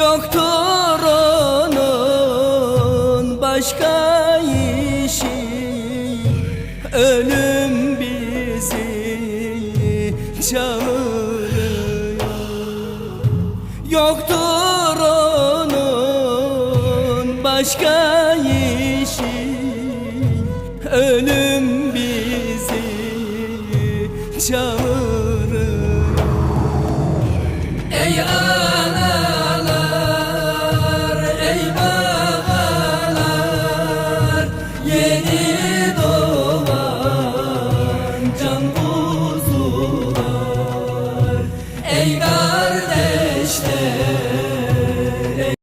Yoktur onun başka işi. Ölüm bizi çağırıyor. Yoktur onun başka işi. Ölüm bizi çağırıyor. Ey Yeni doğan can kuzular Ey kardeşler